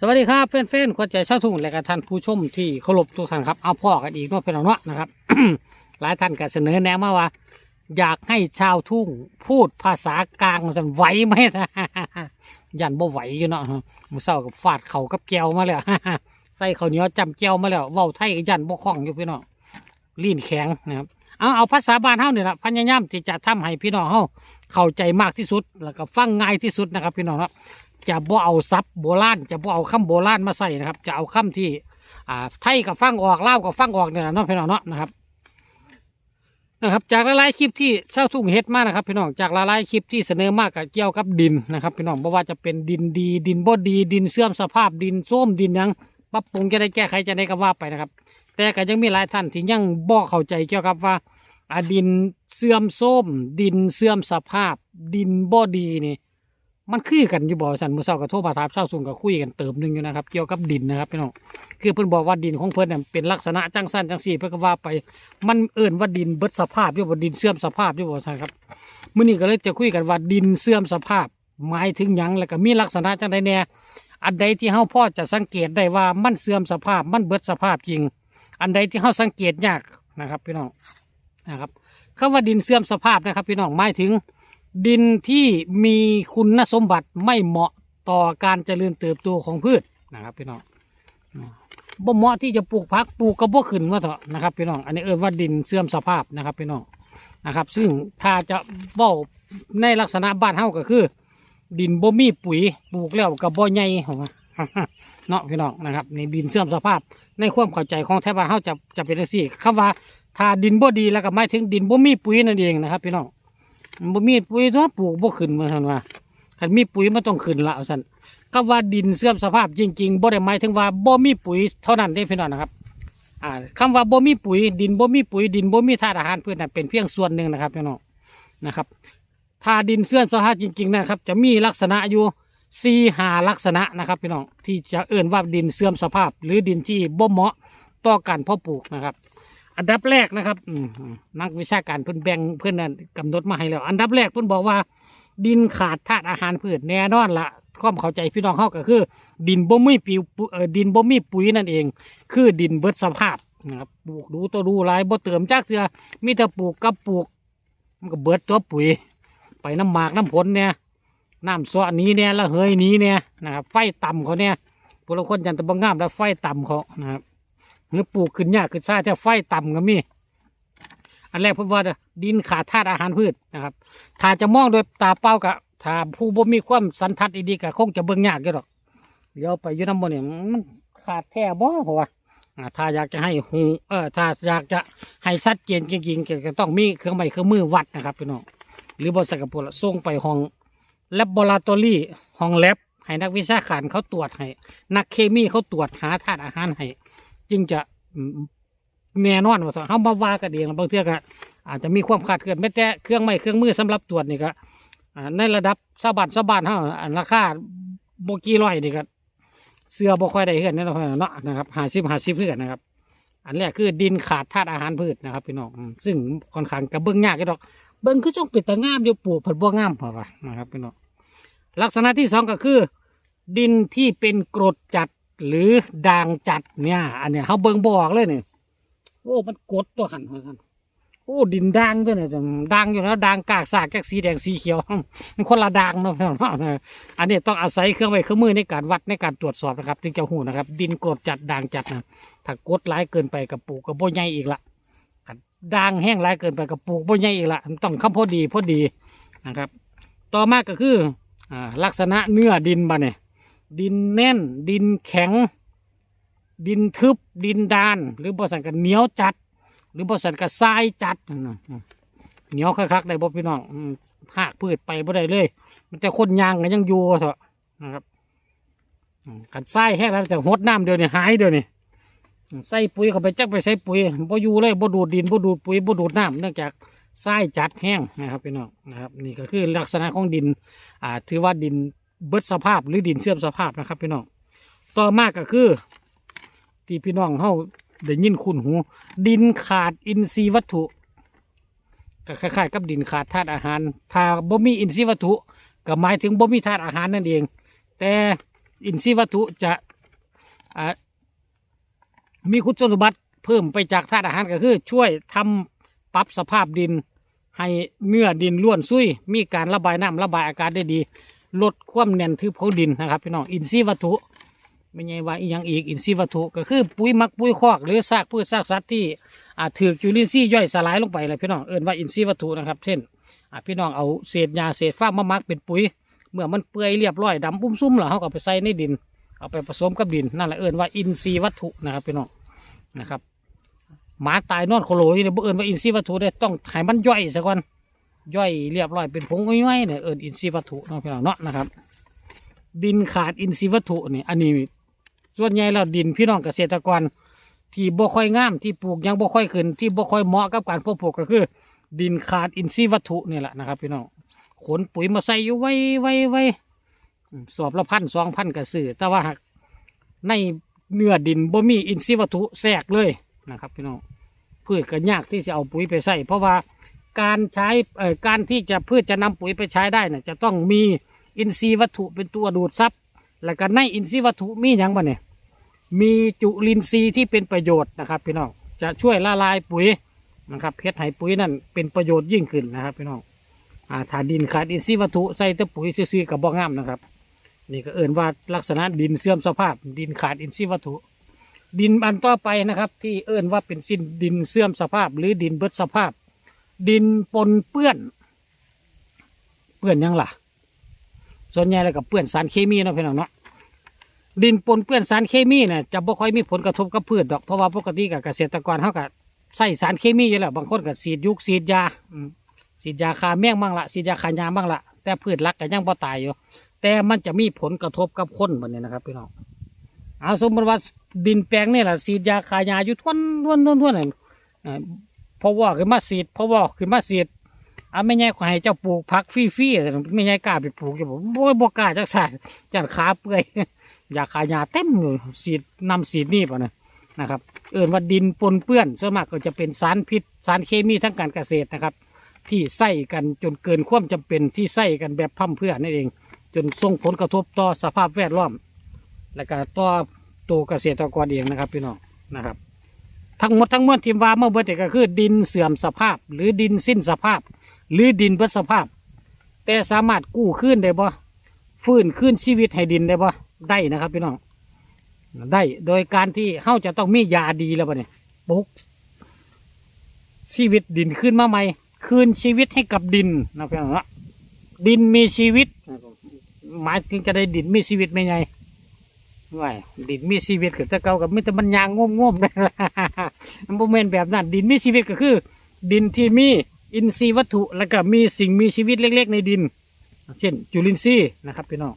สวัสดีครับแฟนๆคนใจช่าทุ่งและก็ท่านผู้ชมที่เคารพทุกท่านครับเอาพ่อกันอีกเนาะเพื่อนเนาะนะครับ หลายท่านก็เสนอแนะมาว่า อยากให้ชาวทุ่งพูดภาษากลางสันไหวไหม ยันบ่ไหวอยู่เนาะมือเศร้ากับฟาดเข่ากับแก้วมาแล้ว ใส่ข้าวเหนียวจำแก้วมาแล้วเว้าไทยยันบ่คล่องอยู่พี่น้องลิ้นแข็งนะครับเอาเอาภาษาบ้านเฮานี่แหละพยายามที่จะทำให้พี่น้องเฮาเข้าใจมากที่สุดแล้วก็ฟังง่ายที่สุดนะครับ พี่น้องครับ จะบ่เอาซับโบราณจะบ่เอาคำโบราณมาใส่นะครับ จะเอาคำที่ อ่า ไทยกับฟังออกลาวกับฟังออกเนี่ยนะเนาะพี่น้องเนาะนะครับ นะครับ จากหลายๆคลิปที่เช่าทุ่งเฮ็ดมานะครับ พี่น้องจากหลายๆคลิปที่เสนอมากกับเกี่ยวกับดินนะครับ พี่น้องเพราะว่าจะเป็นดินดีดินบ่ดีดินเสื่อมสภาพดินส้มดินยังปรับปรุงจะได้แก้ไขจะได้ก็ว่าไปนะครับ แต่ก็ยังมีหลายท่านที่ยังบ่เข้าใจเกี่ยวกับว่าอดินเสื่อมโทรมดินเสื่อมสภาพ ดินบ่ดีนี่ มันคือกันอยู่บ่สันมือเศร้ากับโทรมาถามเศร้าสูงกับคุยกันเติมหนึ่งอยู่นะครับ เกี่ยวกับดินนะครับพี่น้องคือเพิ่นบอกว่าดินของเพิ่นเนี่ยเป็นลักษณะจังสั้นจังสี่เพิ่นก็ว่าไป มันเอิ่นว่าดินเบิดสภาพอยู่บ่ดินเสื่อมสภาพอยู่บ่ใช่ครับมื้อนี้ก็เลยจะคุยกันว่าดินเสื่อมสภาพ หมายถึงหยังแล้วก็มีลักษณะจังใดแน่อันใดที่เฮาพ่อจะสังเกตได้ว่ามันเสื่อมสภาพมันเบิดสภาพจริง อันใดที่เฮาสังเกตยากนะครับ พี่น้องนะครับคำว่าดินเสื่อมสภาพนะครับ พี่น้องหมายถึง ดินที่มีคุณสมบัติไม่เหมาะต่อการเจริญเติบโตของพืชนะครับพี่น้องบ่เหมาะที่จะปลูกผักปลูกกระบอกขึ้นมาเถอะนะครับพี่น้อง อันนี้เอ่ยว่าดินเสื่อมสภาพนะครับพี่น้องนะครับ ซึ่งถ้าจะเบ้าในลักษณะบ้านเฮาก็คือ ดินบ่มีปุ๋ยปลูกแล้วกับบ่ใหญ่ของเนาะพี่น้องนะครับในดินเสื่อมสภาพในความเข้าใจของแถวบ้านเฮาจะจะเป็นจังซี่คำว่าถ้าดินบ่ดีแล้วก็หมายถึงดินบ่มีปุ๋ยนั่นเองนะครับพี่น้อง บ่มีปุ๋ยตัวปลูกบ่ขึ้นมาซั่นว่าคันมีปุ๋ยมันต้องขึ้นละเอานคำว่าดินเสื่อมสภาพจริงๆบ่ได้หมายถึงว่าบ่มีปุ๋ยเท่านั้นเด้พี่น้องนะครับอ่าคำว่าบ่มีปุ๋ย ดินบ่มีปุ๋ยดินบ่มีธาตุอาหารพืชนั่นเป็นเพียงส่วนหนึ่งนะครับพี่น้องนะครับถ้าดินเสื่อมสภาพจริงๆนะครับ จะมีลักษณะอยู่สี่หาลักษณะนะครับพี่น้องที่จะเอื่นว่าดินเสื่อมสภาพ หรือดินที่บ่เหมาะต่อการเพาะปลูกนะครับ อันดับแรกนะครับอืมนักวิชาการเพิ่นแบ่งเพิ่นนั่นกำหนดมาให้แล้ว อันดับแรกเพิ่นบอกว่า ดินขาดธาตุอาหารพืชแน่นอนละความเข้าใจพี่น้องเฮาก็คือ ดินบ่มีปิวเอ่อดินบ่มีปุ๋ยนั่นเอง คือดินเบิดสภาพนะครับปลูกดูตัวดูหลายบ่เติมจักเทื่อมีแต่ปลูกกับปลูก มันก็เบิดตัวปุ๋ย ไปน้ำหมากน้ำผลเนี่ยน้ำซ้อนี้เนี่ยละเหยนี้เนี่ยนะครับไฟต่ำเขาเนี่ยพวกเราคนยันตะบงงามแล้วไฟต่ำเขานะครับ หรือปลูกขึ้นยากขึ้นซาจะไฟต่ำก็มี อันแรกเพิ่นว่าดินขาดธาตุอาหารพืชนะครับ ถ้าจะมองโดยตาเปล่าก็ถ้าผู้บ่มีความสันทัดดีๆก็คงจะเบิ่งยากอยู่ดอก เดี๋ยวไปยู่น้ำบนเนี่ยมันขาดแท้บ่เพราะว่าอ่าถ้าอยากจะให้หูเออถ้าอยากจะให้ชัดเจนจริงๆก็ต้องมีเครื่องไม้เครื่องมือวัดนะครับพี่น้องหรือบริษัทกับพวกส่งไปห้องแลบ o ร a ตอรี่ห้องแลบให้นักวิชาการเขาตรวจให้ นักเคมีเขาตรวจหาธาตุอาหารให้ จึงจะแน่นอนว่าเฮามาว่ากันเองบางเทื่อก็อาจจะมีความขาดเกินแม้แต่เครื่องไม้เครื่องมือสำหรับตรวจนี่ก็ในระดับชาบ้านชาบ้านเฮาราคาโบกี่ร้อยนี่ก็เสื้อบ่ค่อยได้เฮือนแน่นอนเนาะนะครับ50 50เพื่อนนะครับ อันแรกคือดินขาดธาตุอาหารพืชนะครับพี่น้องซึ่งค่อนข้างกับเบิ่งยากอยู่ดอก เบิ่งคือจ้องเป็นตางามอยู่ปลูกผัดบ่งามพอป่ะนะครับพี่น้องลักษณะที่สองก็คือ ดินที่เป็นกรดจัด หรือด่างจัดเนี่ย อันเนี้ยเขาเบิ่งบอกเลยนี่โอ้มันกดตัวหันหันหันโอ้ดินด่างด้วยเนี่ยด่างอยู่แล้วด่างกากสากแกกสีแดงสีเขียวมันคนละด่างเนาะอันนี้ต้องอาศัยเครื่องไม้เครื่องมือในการวัดในการตรวจสอบนะครับถึงจะหูนะครับ ดินกรดจัดด่างจัดนะถ้ากดหลายเกินไปกับปลูกกับโบใหญ่อีกละด่างแห้งหลายเกินไปกับปลูกโบ่ใหญ่อีกละมันต้องคำพอดีพอดีนะครับ ต่อมาก็คืออ่าลักษณะเนื้อดินบาเนี่ย ดินแน่น ดินแข็ง ดินทึบ ดินดาน หรือบริษัทกันเหนียวจัด หรือบริษัทกันทรายจัดเหนียวคักๆได้บ่พี่น้องหากพืชไปบ่ได้เลย มันจะคนยางกันยังอยู่เถอะนะครับกันทรายแห้งแล้วจะหดน้ำเดียวนี่หายเดียวนี่ใส่ปุ๋ยเข้าไปจักไปใส่ปุ๋ยบ่อยู่เลยบ่ดูดดินบ่ดูดปุ๋ยบ่ดูดน้ำเนื่องจากทรายจัดแห้งนะครับพี่น้องนะครับ นี่ก็คือลักษณะของดินอ่าถือว่าดิน เบิดสภาพหรือดินเสื่อมสภาพนะครับพี่น้องต่อมาก็คือที่พี่น้องเฮาได้ยินคุณหู ดินขาดอินทรีย์วัตถุก็คล้ายๆกับดินขาดธาตุอาหาร ถ้าบ่มีอินทรีย์วัตถุ ก็หมายถึงบ่มีธาตุอาหารนั่นเอง แต่อินทรีย์วัตถุจะมีคุณสมบัติเพิ่มไปจากธาตุอาหารก็คือ ช่วยทำปรับสภาพดิน ให้เนื้อดินล้วนซุยมีการระบายน้ำระบายอากาศได้ดี ลดความแน่นทึบของดินนะครับพี่น้องอินทรีย์วัตถุไม่ใช่ว่าอีกอย่างอีกอินทรีย์วัตถุก็คือปุ๋ยมักปุ๋ยคอกหรือซากพืชซากสัตว์ที่อาจถือจุลินทรีย์ย่อยสลายลงไปเลยพี่น้องเอิ้นว่าอินทรีย์วัตถุนะครับเช่นพี่น้องเอาเศษหญ้าเศษฟางมามักเป็นปุ๋ย เมื่อมันเปื่อยเรียบร้อยดำปุ้มซุ่มแล้วเขาก็ไปใส่ในดิน เอาไปผสมกับดินนั่นแหละเอิ้นว่าอินทรีย์วัตถุนะครับพี่น้องนะครับหมาตายนอนโคโลนี่เนี่ยบ่เอิ้นว่าอินทรีย์วัตถุได้ต้องให้มันย่อยซะก่อน ย่อยเรียบร้อยเป็นผงย่อยๆเนี่ยเอินอินทรีย์วัตถุเนาะพี่น้องเนาะนะครับ ดินขาดอินทรีย์วัตถุนี่อันนี้ส่วนใหญ่แล้วดินพี่น้องเกษตรกร ที่บ่ค่อยงามที่ปลูกยังบ่ค่อยขึ้นที่บ่ค่อยเหมาะกับการเพาะปลูกก็คือ ดินขาดอินทรีย์วัตถุนี่แหละนะครับ พี่น้องขนปุ๋ยมาใส่อยู่ไว้ไว้ไว้สอบละพันสองพันกระสือแต่ว่าหากในเนื้อดินบ่มีอินทรีย์วัตถุแทรกเลยนะครับ พี่น้องพืชก็ยากที่จะเอาปุ๋ยไปใส่เพราะว่า การใช้เอ่อการที่จะพืชจะนำปุ๋ยไปใช้ได้เนี่ยจะต้องมีอินทรีย์วัตถุเป็นตัวดูดซับแล้วก็ในอินทรีย์วัตถุมีอย่างบ้เนี่ยมีจุลินทรีย์ที่เป็นประโยชน์นะครับพี่น้องจะช่วยละลายปุ๋ยนะครับเพชรไหปุ๋ยนั่นเป็นประโยชน์ยิ่งขึ้นนะครับพี่น้องอ่าถาดินขาดอินทรีย์วัตถุใส่แต่ปุ๋ยซื่อๆกับบ่องามนะครับ นี่ก็เอ่นว่าลักษณะดินเสื่อมสภาพ ดินขาดอินทรีย์วัตถุ ดินอันต่อไปนะครับ ที่เอ่นว่าเป็นสิ้นดินเสื่อมสภาพ หรือดินเบิดสภาพ ดินปนเปื้อน เปื้อนยังล่ะ ส่วนใหญ่แล้วก็เปื้อนสารเคมีเนาะพี่น้องเนาะดินปนเปื้อนสารเคมีเนี่ยจะบ่ค่อยมีผลกระทบกับพืชดอกเพราะว่าปกติกับเกษตรกรเขาก็ใส่สารเคมีอยู่แล้วบางคนก็สีดยุกสีดยาสีดยาฆ่าแมงบ้างละสีดยาฆ่ายาบ้างละแต่พืชรักก็ยังบ่ตายอยู่ แต่มันจะมีผลกระทบกับคนแบบนี้นะครับพี่น้องเอาสมมติว่าดินแปลงนี่แหละสีดยาฆ่ายาอยู่ทวนทวนทวนทวนเนี่ย พราะว่าขึ้นมาสีดเพราะว่าขึ้นมาสีดอะไม่ใช่ขอให้เจ้าปลูกผักฟรีๆแต่ไม่ใช่กล้าไปปลูกจะบอกโอ้ยบ่กล้าจักสานจันขาเปื่อยอยากขายาเต็มอยู่สีดนำสีดนี่ป่ะนะนะครับ เอื่นว่าดินปนเปื้อนส่วนมากก็จะเป็นสารพิษสารเคมีทั้งการเกษตรนะครับ ที่ใส่กันจนเกินความจำเป็นที่ใส่กันแบบพั่มเพื่อนั่นเอง จนส่งผลกระทบต่อสภาพแวดล้อม และก็ต่อตัวเกษตรกรเองนะครับพี่น้องนะครับ ทั้งหมดทั้งมวลทีมว่าเมื่อเบิดเนี่ยก็คือดินเสื่อมสภาพ หรือดินสิ้นสภาพ หรือดินเบิดสภาพ แต่สามารถกู้คืนได้บ่ฟื้นคืนชีวิตให้ดินได้บ่ได้นะครับพี่น้องได้โดยการที่เฮาจะต้องมียาดีแล้วบ่เนี่ยปลุกชีวิตดินขึ้นมาใหม่คืนชีวิตให้กับดินนะพี่น้องดินมีชีวิตหมายถึงจะได้ดินมีชีวิตไม่ไง ว่าดินมีชีวิตกับตะเกากับมิตรมันยางงมๆนะมันบ่แม่นแบบนั้น ดินมีชีวิตก็คือ ดินที่มีอินทรีย์วัตถุแล้วก็มีสิ่งมีชีวิตเล็ก ๆ ในดิน เช่น จุลินทรีย์นะครับพี่น้อง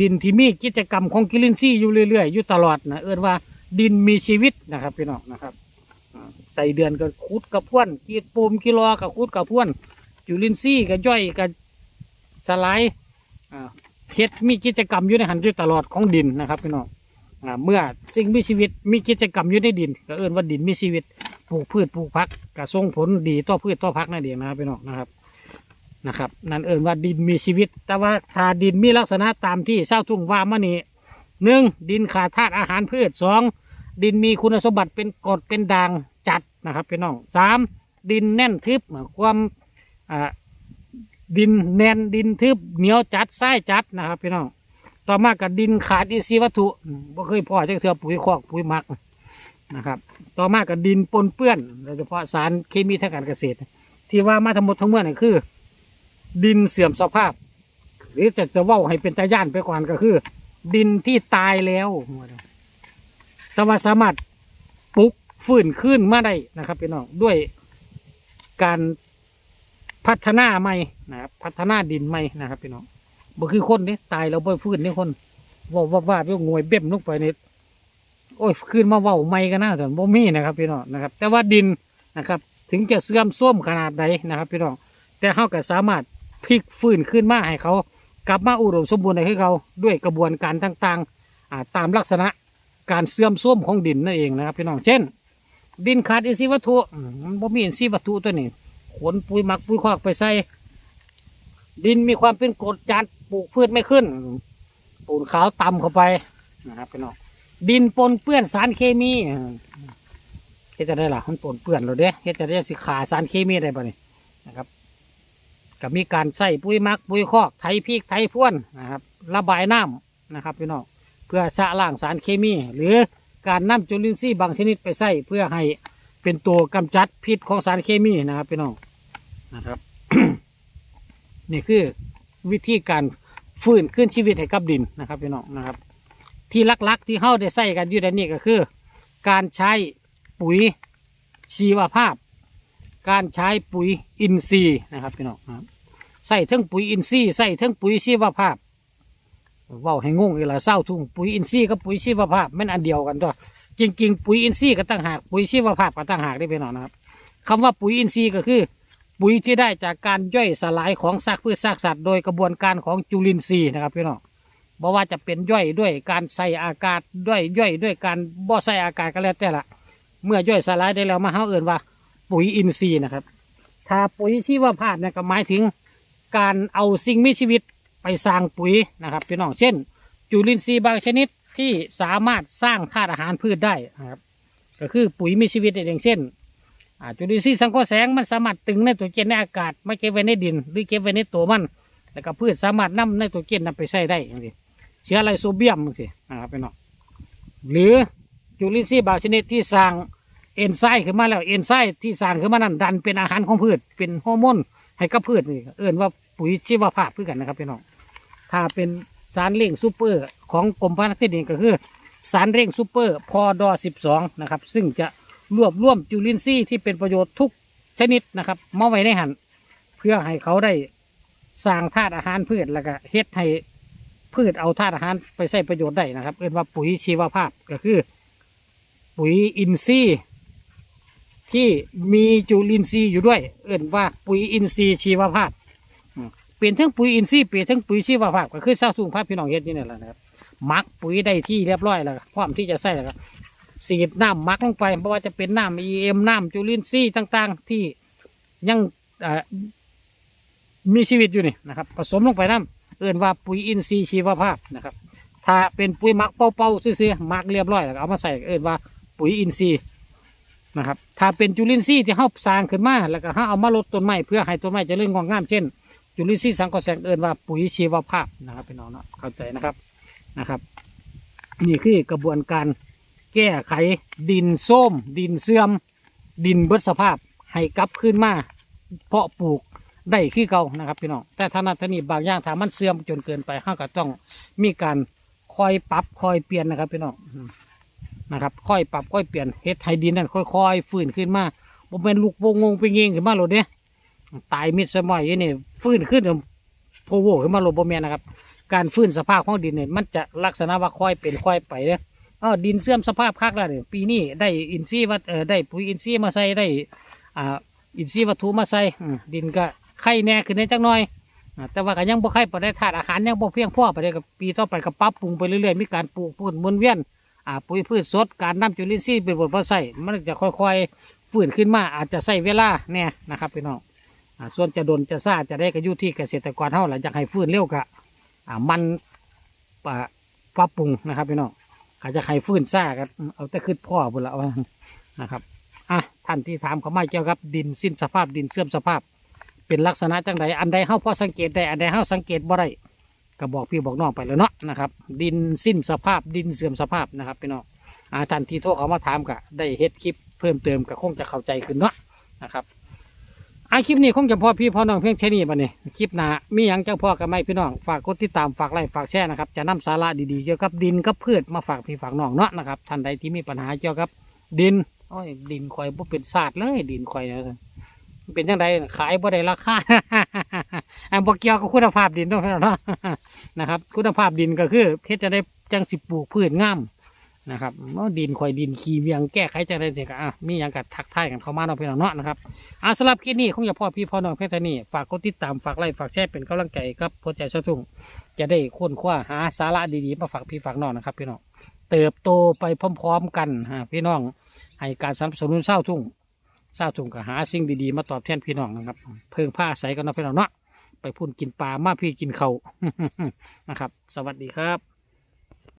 ดินที่มีกิจกรรมของจุลินทรีย์อยู่เรื่อยๆอยู่ตลอดนะเอิ้นว่าดินมีชีวิตนะครับพี่น้องนะครับใส่เดือนก็คุดกระพวนกีดปูมกิโลกับคุดกระพวนจุลินทรีย์ก็ย่อยก็สลายอ่า เฮ็ดมีกิจกรรมอยู่ในหันอยู่ตลอดของดินนะครับพี่น้องเมื่อสิ่งมีชีวิตมีกิจกรรมอยู่ในดิน ก็เอิ้นว่าดินมีชีวิตปลูกพืชปลูกผักก็ส่งผลดีต่อพืชต่อผักนั่นเองนะครับพี่น้องนะครับนะครับ นั่นเอิ้นว่าดินมีชีวิต แต่ว่าถ้าดินมีลักษณะตามที่เศร้าทุ่งว่ามานี่หนึ่งดินขาดธาตุอาหารพืชสองดินมีคุณสมบัติเป็นกรดเป็นด่างจัดนะครับพี่น้องสามดินแน่นทึบความอ่า ดินแน่นดินทึบเหนียวจัดทรายจัดนะครับพี่น้องต่อมากับดินขาดอินทรีย์วัตถุบ่เคยพ่อจักเถื่อปุ๋ยคอกปุ๋ยหมักนะครับ ต่อมากับดินปนเปื้อนโดยเฉพาะสารเคมีทางการเกษตร ที่ว่ามาทั้งหมดทั้งมวลนี่คือ ดินเสื่อมสภาพ หรือจะจะว่าให้เป็นตาย่านไปก่อนก็คือ ดินที่ตายแล้วแต่ว่าสามารถปลุกฟื้นขึ้นมาได้นะครับพี่น้องด้วยการ พัฒนาใหม่นะครับพัฒนาดินใหม่นะครับพี่น้องบ่คือคนนี่ตายแล้วบ่ฟื้นนี่คนว่าว่าว่าว่งวยเบ็มลงไปเนี่ยโอ้ยขึ้นมาเว้าไม่กันนะแต่บ่มีนะครับพี่น้องนะครับ แต่ว่าดินนะครับ ถึงจะเสื่อมโทรมขนาดใดนะครับพี่น้องแต่เขาก็สามารถพลิกฟื้นขึ้นมาให้เขา กลับมาอุดมสมบูรณ์ให้เขาด้วยกระบวนการต่างๆตามลักษณะการเสื่อมโทรมของดินนั่นเองนะครับพี่น้องเช่น ดินขาดอินทรีย์วัตถุมมันบ่มีอินทรีย์วัตถุตัวนี้ นปุ๋ยหมักปุ๋ยคอกไปใส่ดินมีความเป็นกรดจัดปลูกพืชไม่ขึ้นปูนขาวต่ำเข้าไปนะครับพี่น้องดินปนเปื้อนสารเคมีเฮ็ดจะได้ล่ะมันปนเปื้อนเราเด้เฮ็ดจะได้สิขาสารเคมีได้บ่นี่นะครับก็มีการใส่ปุ๋ยหมักปุ๋ยคอกไถพริกไถพ่วนนะครับ ระบายน้ำนะครับพี่น้องเพื่อชะล้างสารเคมี หรือการนำจุลินทรีย์บางชนิดไปใส่เพื่อให้เป็นตัวกำจัดพิษของสารเคมีนะครับพี่น้อง นะครับ นี่คือวิธีการฟื้นขึ้นชีวิตให้กับดินนะครับพี่น้องนะครับ ที่ลักๆที่เฮาได้ใส่กันอยู่ในนี้ก็คือ การใช้ปุ๋ยชีวภาพ การใช้ปุ๋ยอินทรีย์นะครับพี่น้องครับใส่ทั้งปุ๋ยอินทรีย์ใส่ทั้งปุ๋ยชีวภาพเว่าให้งงอีละเศร้าทุ่งปุ๋ยอินทรีย์กับปุ๋ยชีวภาพแม่นอันเดียวกันตัวจริง ๆ ปุ๋ยอินทรีย์ก็ตั้งหากปุ๋ยชีวภาพก็ตั้งหากได้พี่น้องนะครับคำว่าปุ๋ยอินทรีย์ก็คือ ปุ๋ยที่ได้จากการย่อยสลายของซากพืชซากสัตว์ โดยกระบวนการของจุลินทรีย์นะครับพี่น้องบอกว่าจะเป็นย่อยด้วยการใส่อากาศด้วยย่อยด้วยการบ่ใส่อากาศก็แล้วแต่ละเมื่อย่อยสลายได้แล้วมาเฮาเอื่นว่า ปุ๋ยอินทรีย์นะครับ ถ้าปุ๋ยชีวภาพเนี่ยก็หมายถึงการเอาสิ่งมีชีวิตไปสร้างปุ๋ยนะครับพี่น้องเช่น จุลินทรีย์บางชนิดที่สามารถสร้างธาตุอาหารพืชได้นะครับ ก็คือปุ๋ยมีชีวิตอย่างเช่น อ่าจุลินทรีย์สังเคราะห์แสงมันสามารถตึงไนโตรเจนในอากาศไม่เก็บไว้ในดิน หรือเก็บไว้ในตัวมัน แล้วก็พืชสามารถนำไนโตรเจนนำไปใช้ได้อย่างนี้เชื้อไรโซเบียมสินะครับพี่น้องหรือจุลินทรีย์บางชนิดที่สร้างเอนไซม์ขึ้นมาแล้วเอนไซม์ที่สร้างขึ้นมานั้นดันเป็นอาหารของพืชเป็นฮอร์โมนให้กับพืชนี่เอื่นว่าปุ๋ยชีวภาพเพื่อกันนะครับพี่น้องถ้าเป็นสารเร่งซูเปอร์ของกรมพันธุ์ที่ดินก็คือ สารเร่งซูเปอร์พอดอ12 นะครับ ซึ่งจะ รวบรวมจุลินทรีย์ที่เป็นประโยชน์ทุกชนิดนะครับมาไว้ในหันเพื่อให้เขาได้สร้างธาตุอาหารพืชแล้วก็เฮ็ดให้พืชเอาธาตุอาหารไปใช้ประโยชน์ได้นะครับเรียกว่าปุ๋ยชีวภาพก็คือ ปุ๋ยอินทรีย์ที่มีจุลินทรีย์อยู่ด้วย เอื่นว่าปุ๋ยอินทรีย์ชีวภาพเปลี่ยนทั้งปุ๋ยอินทรีย์เปลี่ยนทั้งปุ๋ยชีวภาพก็คือเศร้าทุ่งภาพพี่น้องเฮ็ดนี่แหละนะครับมักปุ๋ยได้ที่เรียบร้อยแล้วพร้อมที่จะใส่แล้ว สีดน้ำมักลงไปไม่ว่าจะเป็นน้ำเอ็มน้ำจุลินทรีย์ต่าง ๆ ที่ยังมีชีวิตอยู่นี่นะครับ ผสมลงไปน้ำเอื่นว่าปุ๋ยอินทรีย์ชีวภาพนะครับ ถ้าเป็นปุ๋ยมักเป่าๆซื่อๆมักเรียบร้อยแล้วเอามาใส่เอื่นว่าปุ๋ยอินทรีย์นะครับ ถ้าเป็นจุลินทรีย์ที่เขาสร้างขึ้นมาแล้วก็เขาเอามาลดต้นไม้เพื่อให้ต้นไม้จะเริ่มงอกงามเช่นจุลินทรีย์สังเคราะแสงเอื่นว่าปุ๋ยชีวภาพนะครับพี่น้องนะเข้าใจนะครับนะครับ นี่คือกระบวนการ แก้ไข ดินส้ม ดินเสื่อม ดินเบิดสภาพ ให้กลับขึ้นมา เพาะปลูกได้คือเก่านะครับพี่น้องแต่ถ้านัทนีบางอย่างถ้ามันเสื่อมจนเกินไปห้าก็ต้องมีการคอยปรับคอยเปลี่ยนนะครับพี่น้องนะครับค่อยปรับค่อยเปลี่ยนเฮ็ดให้ดินนั่นค่อยๆฟื้นขึ้นมาผมเป็นลูกวงงงไปเงงขึ้นมาหลดเนี่ยตายมิดสมัยนี่ฟื้นขึ้นโพโวขึ้นมาหลดบ่แมนนะครับ การฟื้นสภาพของดินเนี่ยมันจะลักษณะว่าค่อยเป็นค่อยไปเนี่ย อ้าวดินเสื่อมสภาพคักแล้วเนี่ยปีนี้ได้อินทรีย์วัตเออได้ปุ๋ยอินทรีย์มาใส่ได้อ่าอินทรีย์วัตถุมาใส่อืมดินก็ไข่แน่ขึ้นในจักหน่อยอ่าแต่ว่าก็ยังบ่ไข่ปได้ธาตุอาหารยังบ่เพียงพอไปได้กับปีต่อไปก็ปรับปรุงไปเรื่อยๆมีการปลูกพืชหมุนเวียนอ่าปุ๋ยพืชสดการนำจุลินทรีย์เป็นบทมาใส่มันจะค่อยๆฟื้นขึ้นมาอาจจะใส่เวลาแน่นะครับพี่น้องอ่าส่วนจะดนจะซ่าจะได้ก็อยู่ที่เกษตรกรเท่าหลังจากให้ฟื้นเร็วก็อ่ามันอ่าปรับปรุงนะครับพี่น้อง อาจจะใครฟื้นซ่ากันเอาแต่ขึ้นพ่อบุนละว่านะครับอะท่านที่ถามเขาไมาเกี่ยวกับดินสิ้นสภาพดินเสื่อมสภาพ เป็นลักษณะจังใดอันใดเฮาพอสังเกตได้อันใดเฮาสังเกตบ่ได้ก็บอกพี่บอกน้องไปแล้วเนาะนะครับ ดินสิ้นสภาพดินเสื่อมสภาพนะครับพี่น้องอ่าท่านที่โทรเขามาถามก็ได้เฮ็ดคลิปเพิ่มเติมก็คงจะเข้าใจขึ้นเนาะนะครับ อาคลิปนี้คงจะพอพี่พ่อน้องเพียงแค่นี้บัดนี้คลิปหน้ามีหยังจังพ่อกับไม่พี่น้องฝากกดติดตามฝากไลค์ฝากแชร์นะครับจะนำสาระดีๆเกี่ยวกับดินกับพืชมาฝากพี่ฝากน้องเนาะนะครับท่านใดที่มีปัญหาเกี่ยวกับดินโอ้ยดินข่อยบ่เป็นศาสตร์เลย ดินข่อยเนี่ยมันเป็นจังไดขายบ่ได้ราคาอันบ่เกี่ยวกับคุณภาพดินเนาะพี่น้อนาะนะครับ คุณภาพดินก็คือเฮ็ดจะได้จังสิปลูกพืชงาม นะครับเมื่อดินข่อยดินขี้เวียงแก้ไขจังได๋ก็อะมีหยังก็ทักทายกันเข้ามาเนาะพี่น้องเนาะนะครับอ่าสำหรับคลิปนี้คงจะพ่อพี่พ่อน้องเพียงเท่านี้ฝากกดติดตามฝากไลค์ฝากแชร์เป็นกำลังใจครับพอใจสะทุ่งจะได้ค้นคว้าหาสาระดีๆมาฝากพี่ฝากน้องนะครับพี่น้องเติบโตไปพร้อมๆกันฮะพี่น้องให้การสนับสนุนเศร้าทุ่งเศร้าทุ่งก็หาสิ่งดีๆมาตอบแทนพี่น้องนะครับ เพิ่งผ้าใสกันเนาะพี่น้องเนาะไปพุ่นกินปลามาพี่กินเขานะครับ สวัสดีครับ